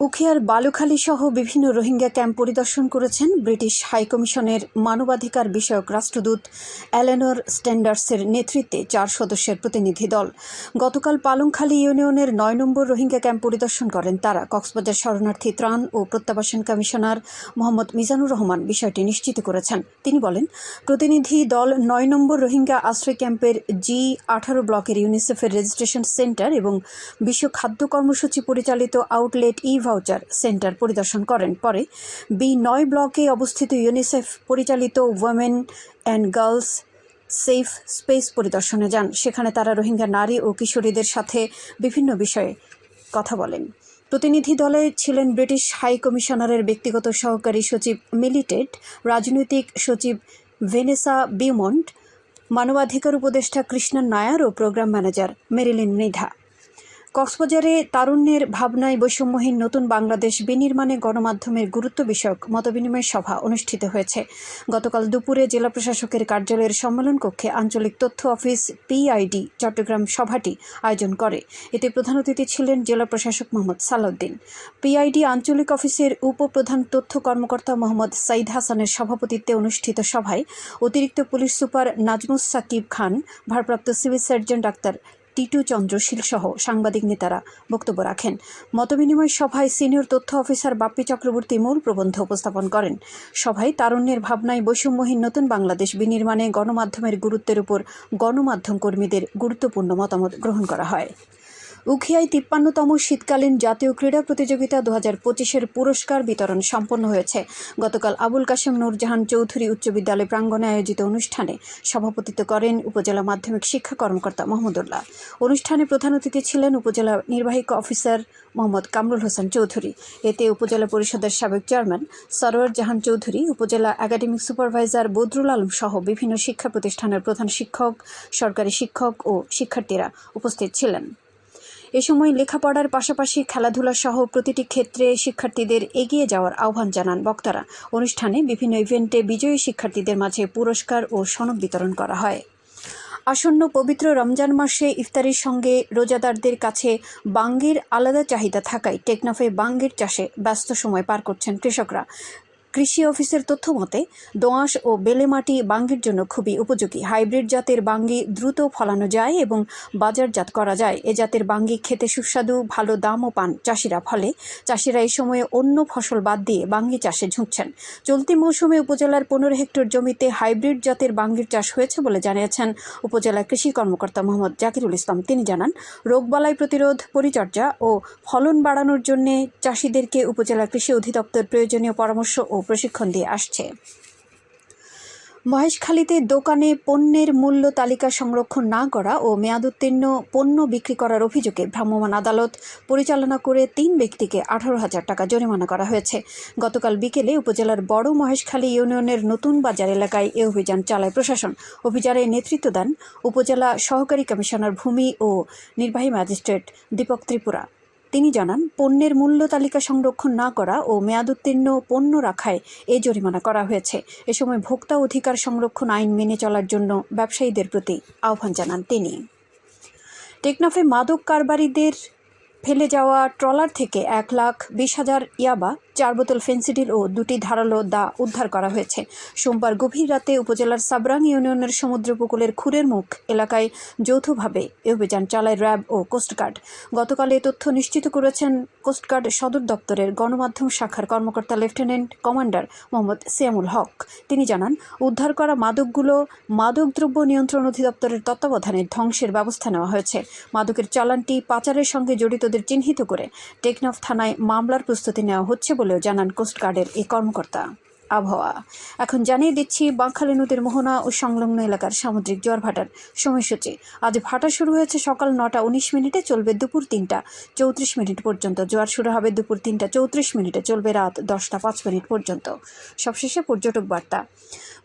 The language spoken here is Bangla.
উখিয়ার বালুখালী সহ বিভিন্ন রোহিঙ্গা ক্যাম্প পরিদর্শন করেছেন ব্রিটিশ হাইকমিশনের মানবাধিকার বিষয়ক রাষ্ট্রদূত অ্যালেনর স্ট্যান্ডার্সের নেতৃত্বে চার সদস্যের প্রতিনিধি দল। গতকাল পালংখালী ইউনিয়নের নয় নম্বর রোহিঙ্গা ক্যাম্প পরিদর্শন করেন তারা। কক্সবাজার শরণার্থী ত্রাণ ও প্রত্যাবাসন কমিশনার মোহাম্মদ মিজানুর রহমান বিষয়টি নিশ্চিত করেছেন। তিনি বলেন, প্রতিনিধি দল নয় নম্বর রোহিঙ্গা আশ্রয় ক্যাম্পের জি আঠারো ব্লকের ইউনিসেফের রেজিস্ট্রেশন সেন্টার এবং বিশ্ব খাদ্য কর্মসূচি পরিচালিত আউটলেট ই ভাউচার সেন্টার পরিদর্শন করেন। পরে বি নয় ব্লকে অবস্থিত ইউনিসেফ পরিচালিত women and girls safe space পরিদর্শনে যান। সেখানে তারা রোহিঙ্গা নারী ও কিশোরীদের সাথে বিভিন্ন বিষয়ে কথা বলেন। প্রতিনিধি দলে ছিলেন ব্রিটিশ হাই কমিশনারের ব্যক্তিগত সহকারী সচিব মিলিটেড রাজনৈতিক সচিব ভেনেসা বিউমন্ট মানবাধিকার উপদেষ্টা কৃষ্ণন নায়ার ও প্রোগ্রাম ম্যানেজার মেরিলিন মৃধা কক্সবাজারে তারুণ্যের ভাবনায় বৈষম্যহীন নতুন বাংলাদেশ বিনির্মাণে গণমাধ্যমের গুরুত্ব বিষয়ক মতবিনিময় সভা অনুষ্ঠিত হয়েছে। গতকাল দুপুরে জেলা প্রশাসকের কার্যালয়ের সম্মেলন কক্ষে আঞ্চলিক তথ্য অফিস পিআইডি চট্টগ্রাম সভাটি আয়োজন করে। এতে প্রধান অতিথি ছিলেন জেলা প্রশাসক মোহাম্মদ সালাউদ্দিন। পিআইডি আঞ্চলিক অফিসের উপপ্রধান তথ্য কর্মকর্তা মোহাম্মদ সাইদ হাসানের সভাপতিত্বে অনুষ্ঠিত সভায় অতিরিক্ত পুলিশ সুপার নাজমুস সাকিব খান, ভারপ্রাপ্ত civil surgeon doctor Titu Chandrashil সহ সাংবাদিক নেতারা বক্তব্য রাখেন। মতবিনিময় সভায় সিনিয়র তথ্য অফিসার বাপ্পি চক্রবর্তী মূল প্রবন্ধ উপস্থাপন করেন। সভায় তারুণ্যের ভাবনায় বৈষম্যহীন নতুন বাংলাদেশ বিনির্মাণে গণমাধ্যমের গুরুত্বের উপর গণমাধ্যম কর্মীদের গুরুত্বপূর্ণ মতামত গ্রহণ করা হয়। উখিয়ায় তিপ্পান্নতম শীতকালীন জাতীয় ক্রীড়া প্রতিযোগিতা দু হাজার পঁচিশের পুরস্কার বিতরণ সম্পন্ন হয়েছে। গতকাল আবুল কাশেম নূরজাহান চৌধুরী উচ্চ বিদ্যালয় প্রাঙ্গণে আয়োজিত অনুষ্ঠানে সভাপতিত্ব করেন উপজেলা মাধ্যমিক শিক্ষা কর্মকর্তা মোহাম্মদুল্লাহ অনুষ্ঠানে প্রধান অতিথি ছিলেন উপজেলা নির্বাহী অফিসার মোহাম্মদ কামরুল হোসেন চৌধুরী। এতে উপজেলা পরিষদের সাবেক চেয়ারম্যান সরোয়ার জাহান চৌধুরী, উপজেলা একাডেমিক সুপারভাইজার বদরুল আলম সহ বিভিন্ন শিক্ষা প্রতিষ্ঠানের প্রধান শিক্ষক, সরকারি শিক্ষক ও শিক্ষার্থীরা উপস্থিত ছিলেন। এ সময় লেখাপড়ার পাশাপাশি খেলাধুলা সহ প্রতিটি ক্ষেত্রে শিক্ষার্থীদের এগিয়ে যাওয়ার আহ্বান জানান বক্তারা। অনুষ্ঠানে বিভিন্ন ইভেন্টে বিজয়ী শিক্ষার্থীদের মাঝে পুরস্কার ও সনদ বিতরণ করা হয়। আসন্ন পবিত্র রমজান মাসে ইফতারির সঙ্গে রোজাদারদের কাছে বাঙ্গির আলাদা চাহিদা থাকায় টেকনাফে বাঙ্গির চাষে ব্যস্ত সময় পার করছেন কৃষকরা। কৃষি অফিসের তথ্য মতে, দোঁয়াশ ও বেলে মাটি বাঙ্গির জন্য খুবই উপযোগী। হাইব্রিড জাতের বাঙ্গি দ্রুত ফলানো যায় এবং বাজারজাত করা যায়। এ জাতের বাঙ্গি খেতে সুস্বাদু, ভালো দামও পান চাষিরা। ফলে চাষিরা এই সময়ে অন্য ফসল বাদ দিয়ে বাঙ্গি চাষে ঝুঁকছেন। চলতি মৌসুমে উপজেলার পনেরো হেক্টর জমিতে হাইব্রিড জাতের বাঙ্গির চাষ হয়েছে বলে জানিয়েছেন উপজেলা কৃষি কর্মকর্তা মোহাম্মদ জাকিরুল ইসলাম। তিনি জানান, রোগবালাই প্রতিরোধ, পরিচর্যা ও ফলন বাড়ানোর জন্য চাষিদেরকে উপজেলা কৃষি অধিদপ্তর প্রয়োজনীয় পরামর্শ ও প্রশিক্ষণ দিয়ে আসছে। মহেশখালীতে দোকানে পণ্যের মূল্য তালিকা সংরক্ষণ না করা ও মেয়াদোত্তীর্ণ পণ্য বিক্রি করার অভিযোগে ভ্রাম্যমাণ আদালত পরিচালনা করে তিন ব্যক্তিকে আঠারো হাজার টাকা জরিমানা করা হয়েছে। গতকাল বিকেলে উপজেলার বড় মহেশখালী ইউনিয়নের নতুন বাজার এলাকায় এ অভিযান চালায় প্রশাসন। অভিযানে নেতৃত্ব দেন উপজেলা সহকারী কমিশনার ভূমি ও নির্বাহী ম্যাজিস্ট্রেট দীপক ত্রিপুরা। তিনি জানান, পণ্যের মূল্য তালিকা সংরক্ষণ না করা ও মেয়াদোত্তীর্ণ পণ্য রাখায় এ জরিমানা করা হয়েছে। এ সময় ভোক্তা অধিকার সংরক্ষণ আইন মেনে চলার জন্য ব্যবসায়ীদের প্রতি আহ্বান জানান তিনি। টেকনাফে মাদক কারবারিদের ফেলে যাওয়া ট্রলার থেকে এক লাখ বিশ হাজার ইয়াবা, চার বোতল ফেন্সিডিল ও দুটি ধারালো দা উদ্ধার করা হয়েছে। সোমবার গভীর রাতে উপজেলার সাবরাং ইউনিয়নের সমুদ্র উপকূলের খুরের মুখ এলাকায় যৌথভাবে অভিযান চালায় র্যাব ও কোস্টগার্ড গতকাল এ তথ্য নিশ্চিত করেছেন কোস্টগার্ড সদর দপ্তরের গণমাধ্যম শাখার কর্মকর্তা লেফটেন্যান্ট কমান্ডার মোহাম্মদ সিয়ামুল হক। তিনি জানান, উদ্ধার করা মাদকগুলো মাদকদ্রব্য নিয়ন্ত্রণ অধিদপ্তরের তত্ত্বাবধানে ধ্বংসের ব্যবস্থা নেওয়া হয়েছে। মাদকের চালানটি পাচারের সঙ্গে জড়িতদের চিহ্নিত করে টেকনাফ থানায় মামলার প্রস্তুতি নেওয়া হচ্ছে বলেও জানান কোস্টগার্ডের এই কর্মকর্তা। আবহাওয়া। এখন জানিয়ে দিচ্ছি, বাঁকখালী নদীর মোহনা ও সংলগ্ন এলাকার সামুদ্রিক জ্বর ভাটার সময়সূচি। আজ ভাটা শুরু হয়েছে সকাল নটা উনিশ মিনিটে, চলবে দুপুর তিনটা চৌত্রিশ মিনিট পর্যন্ত। জোয়ার শুরু হবে দুপুর তিনটা চৌত্রিশ মিনিটে, চলবে রাত দশটা পাঁচ মিনিট পর্যন্ত। সবশেষে পর্যটক বার্তা।